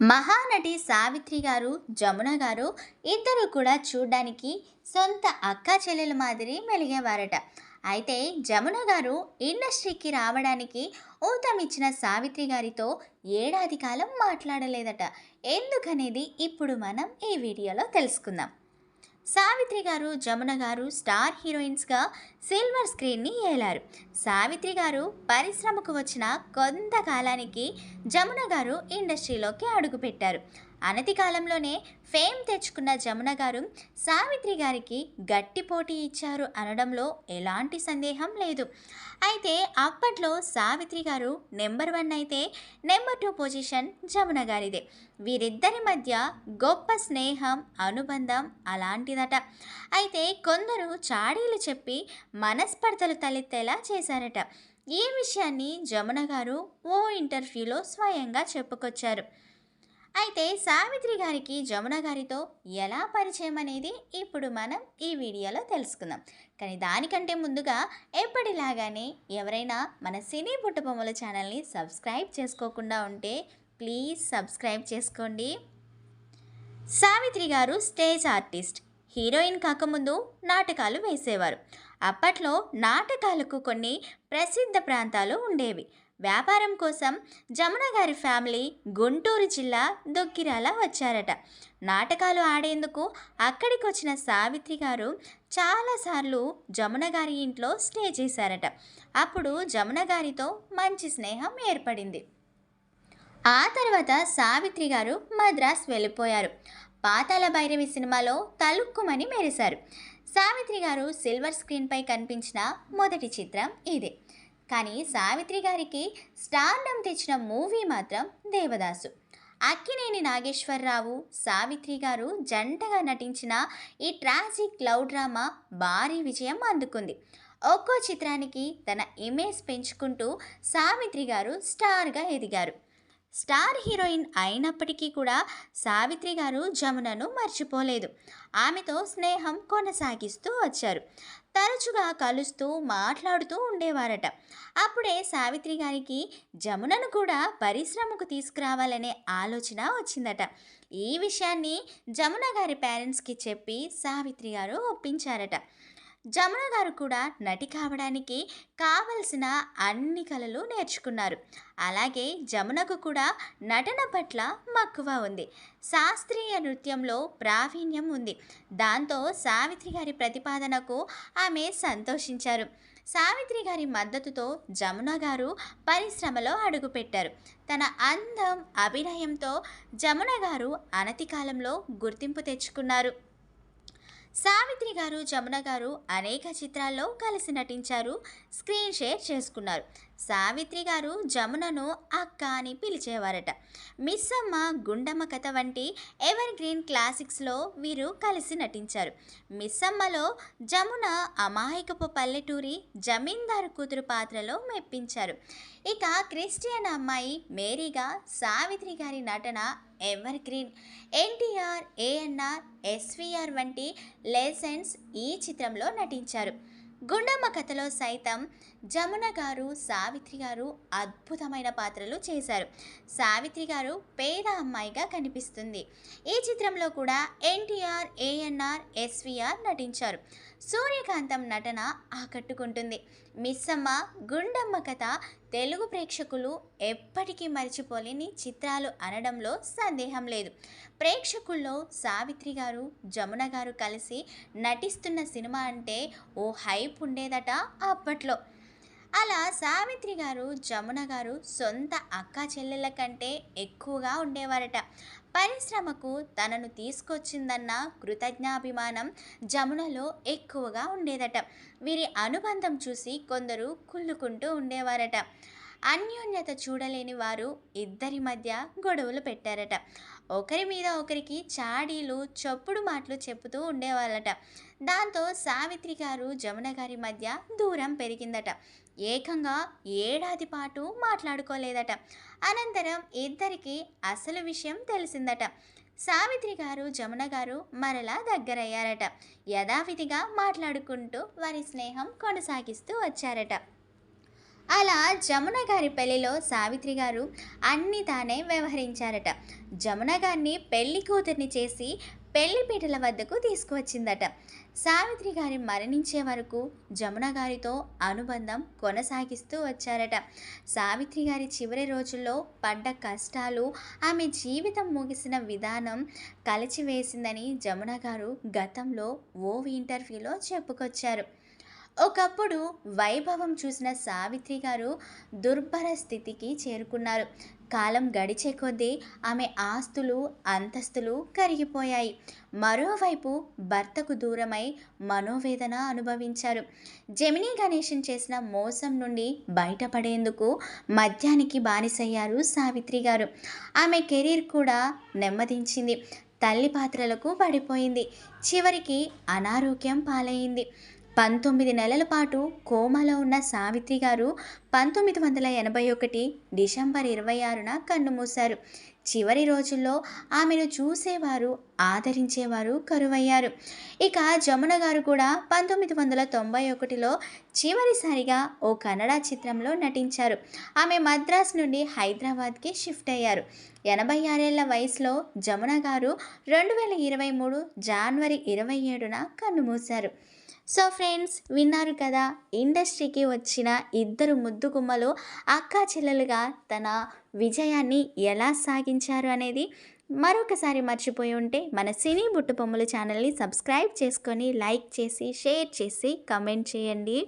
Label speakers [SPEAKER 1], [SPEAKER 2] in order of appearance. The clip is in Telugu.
[SPEAKER 1] మహానటి సావిత్రి గారు జమున గారు ఇద్దరు కూడా చూడ్డానికి సొంత అక్కా చెల్లెల మాదిరి మెలిగేవారట. అయితే జమున గారు ఇండస్ట్రీకి రావడానికి ఊతమిచ్చిన సావిత్రి గారితో ఏడాది కాలం మాట్లాడలేదట. ఎందుకనేది ఇప్పుడు మనం ఈ వీడియోలో తెలుసుకుందాం. సావిత్రి గారు జమున గారు స్టార్ హీరోయిన్స్గా సిల్వర్ స్క్రీన్ని ఏలారు. సావిత్రి గారు పరిశ్రమకు వచ్చిన కొంతకాలానికి జమున గారు ఇండస్ట్రీలోకి అడుగుపెట్టారు. అనతి కాలంలోనే ఫేమ్ తెచ్చుకున్న జమున గారు సావిత్రి గారికి గట్టి పోటీ ఇచ్చారు అనడంలో ఎలాంటి సందేహం లేదు. అయితే అప్పట్లో సావిత్రి గారు నెంబర్ వన్ అయితే నెంబర్ టూ పొజిషన్ జమున గారిదే. వీరిద్దరి మధ్య గొప్ప స్నేహం అనుబంధం అలాంటిదట. అయితే కొందరు చాడీలు చెప్పి మనస్పర్ధలు తలెత్తేలా చేశారట. ఈ విషయాన్ని జమున గారు ఓ ఇంటర్వ్యూలో స్వయంగా చెప్పుకొచ్చారు. అయితే సావిత్రి గారికి జమున గారితో ఎలా పరిచయం అనేది ఇప్పుడు మనం ఈ వీడియోలో తెలుసుకుందాం. కానీ దానికంటే ముందుగా ఎప్పటిలాగానే ఎవరైనా మన సినీ పుట్టబొమ్మల ఛానల్ని సబ్స్క్రైబ్ చేసుకోకుండా ఉంటే ప్లీజ్ సబ్స్క్రైబ్ చేసుకోండి. సావిత్రి గారు స్టేజ్ ఆర్టిస్ట్ హీరోయిన్ కాకముందు నాటకాలు వేసేవారు. అప్పట్లో నాటకాలకు కొన్ని ప్రసిద్ధ ప్రాంతాలు ఉండేవి. వ్యాపారం కోసం జమున గారి ఫ్యామిలీ గుంటూరు జిల్లా దొక్కిరాల వచ్చారట. నాటకాలు ఆడేందుకు అక్కడికి వచ్చిన సావిత్రి గారు చాలాసార్లు జమున గారి ఇంట్లో స్టే చేశారట. అప్పుడు జమున గారితో మంచి స్నేహం ఏర్పడింది. ఆ తర్వాత సావిత్రి గారు మద్రాస్ వెళ్ళిపోయారు. పాతాల భైరవి సినిమాలో తలుక్కుమని మెరిశారు. సావిత్రి గారు సిల్వర్ స్క్రీన్పై కనిపించిన మొదటి చిత్రం ఇదే. కానీ సావిత్రి గారికి స్టార్డమ్ తెచ్చిన మూవీ మాత్రం దేవదాసు. అక్కినేని నాగేశ్వరరావు సావిత్రి గారు జంటగా నటించిన ఈ ట్రాజిక్ లవ్ డ్రామా భారీ విజయం అందుకుంది. ఒక్కో చిత్రానికి తన ఇమేజ్ పెంచుకుంటూ సావిత్రి గారు స్టార్గా ఎదిగారు. స్టార్ హీరోయిన్ అయినప్పటికీ కూడా సావిత్రి గారు జమునను మర్చిపోలేదు. ఆమెతో స్నేహం కొనసాగిస్తూ వచ్చారు. తరచుగా కలుస్తూ మాట్లాడుతూ ఉండేవారట. అప్పుడే సావిత్రి గారికి జమునను కూడా పరిశ్రమకు తీసుకురావాలనే ఆలోచన వచ్చిందట. ఈ విషయాన్ని జమున గారి పేరెంట్స్కి చెప్పి సావిత్రి గారు ఒప్పించారట. జమున గారు కూడా నటి కావడానికి కావలసిన అన్ని కళలు నేర్చుకున్నారు. అలాగే జమునకు కూడా నటన పట్ల మక్కువ ఉంది. శాస్త్రీయ నృత్యంలో ప్రావీణ్యం ఉంది. దాంతో సావిత్రి గారి ప్రతిపాదనకు ఆమె సంతోషించారు. సావిత్రి గారి మద్దతుతో జమున గారు పరిశ్రమలో అడుగుపెట్టారు. తన అందం అభినయంతో జమున గారు అనతి కాలంలో గుర్తింపు తెచ్చుకున్నారు. సావిత్రి గారు జమున గారు అనేక చిత్రాల్లో కలిసి నటించారు. స్క్రీన్ షేర్ చేసుకున్నారు. సావిత్రి గారు జమునను అక్క అని పిలిచేవారట. మిస్సమ్మ గుండమ్మ కథ వంటి ఎవర్ గ్రీన్ క్లాసిక్స్లో వీరు కలిసి నటించారు. మిస్సమ్మలో జమున అమాయకపు పల్లెటూరి జమీందారు కూతురు పాత్రలో మెప్పించారు. ఇక క్రిస్టియన్ అమ్మాయి మేరీగా సావిత్రి గారి నటన ఎవర్ గ్రీన్ ఎన్టీఆర్ ఏఎన్ఆర్ ఎస్విఆర్ వంటి లెసెన్స్ ఈ చిత్రంలో నటించారు. గుండమ్మ కథలో సైతం జమున గారు సావిత్రి గారు అద్భుతమైన పాత్రలు చేశారు. సావిత్రి గారు పేద అమ్మాయిగా కనిపిస్తుంది. ఈ చిత్రంలో కూడా ఎన్టీఆర్ ఏఎన్ఆర్ ఎస్విఆర్ నటించారు. సూర్యకాంతం నటన ఆకట్టుకుంటుంది. మిస్సమ్మ గుండమ్మ కథ తెలుగు ప్రేక్షకులు ఎప్పటికీ మర్చిపోలేని చిత్రాలు అనడంలో సందేహం లేదు. ప్రేక్షకుల్లో సావిత్రి గారు జమున గారు కలిసి నటిస్తున్న సినిమా అంటే ఓ హైప్ ఉండేదట అప్పట్లో. అలా సావిత్రి గారు జమున గారు సొంత అక్క చెల్లెల కంటే ఎక్కువగా ఉండేవారట. పరిశ్రమకు తనను తీసుకొచ్చిందన్న కృతజ్ఞాభిమానం జమునలో ఎక్కువగా ఉండేదట. వీరి అనుబంధం చూసి కొందరు కుళ్ళుకుంటూ ఉండేవారట. అన్యోన్యత చూడలేని వారు ఇద్దరి మధ్య గొడవలు పెట్టారట. ఒకరి మీద ఒకరికి చాడీలు చప్పుడు మాటలు చెప్పుతూ ఉండేవాళ్ళట. దాంతో సావిత్రి గారు జమున గారి మధ్య దూరం పెరిగిందట. ఏకంగా ఏడాది పాటు మాట్లాడుకోలేదట. అనంతరం ఇద్దరికి అసలు విషయం తెలిసిందట. సావిత్రి గారు జమున గారు మరలా దగ్గరయ్యారట. యథావిధిగా మాట్లాడుకుంటూ వారి స్నేహం కొనసాగిస్తూ వచ్చారట. అలా జమున గారి పెళ్ళిలో సావిత్రి గారు అన్ని తానే వ్యవహరించారట. జమున గారిని పెళ్ళి కూతుర్ని చేసి పెళ్ళిపీటల వద్దకు తీసుకువచ్చిందట. సావిత్రి గారి మరణించే వరకు జమున గారితో అనుబంధం కొనసాగిస్తూ వచ్చారట. సావిత్రి గారి చివరి రోజుల్లో పడ్డ కష్టాలు ఆమె జీవితం ముగిసిన విధానం కలిచివేసిందని జమున గారు గతంలో ఓ ఇంటర్వ్యూలో చెప్పుకొచ్చారు. ఒకప్పుడు వైభవం చూసిన సావిత్రి గారు దుర్భర స్థితికి చేరుకున్నారు. కాలం గడిచే కొద్దీ ఆమె ఆస్తులు అంతస్తులు కరిగిపోయాయి. మరోవైపు భర్తకు దూరమై మనోవేదన అనుభవించారు. జమినీ గణేషన్ చేసిన మోసం నుండి బయటపడేందుకు మద్యానికి బానిసయ్యారు సావిత్రి గారు. ఆమె కెరీర్ కూడా నెమ్మదించింది. తల్లి పాత్రలకు పడిపోయింది. చివరికి అనారోగ్యం పాలైంది. పంతొమ్మిది నెలల పాటు కోమాలో ఉన్న సావిత్రి గారు పంతొమ్మిది వందల ఎనభై ఒకటి డిసెంబర్ ఇరవై ఆరున కన్నుమూశారు చివరి రోజుల్లో ఆమెను చూసేవారు ఆదరించేవారు కరువయ్యారు. ఇక జమున గారు కూడా పంతొమ్మిది వందల తొంభై ఒకటిలో చివరిసారిగా ఓ కన్నడ చిత్రంలో నటించారు. ఆమె మద్రాస్ నుండి హైదరాబాద్కి షిఫ్ట్ అయ్యారు. ఎనభై ఆరేళ్ళ వయసులో జమున గారు రెండు వేల ఇరవై మూడు జనవరి ఇరవై ఏడున కన్నుమూశారు సో ఫ్రెండ్స్ విన్నారు కదా ఇండస్ట్రీకి వచ్చిన ఇద్దరు ముద్దు గుమ్మలు అక్కా చెల్లెలుగా తన విజయాన్ని ఎలా సాగించారు అనేది మరొకసారి మర్చిపోయి ఉంటే మన సినీ బుట్టుబొమ్మలు ఛానల్ని సబ్స్క్రైబ్ చేసుకొని లైక్ చేసి షేర్ చేసి కమెంట్ చేయండి.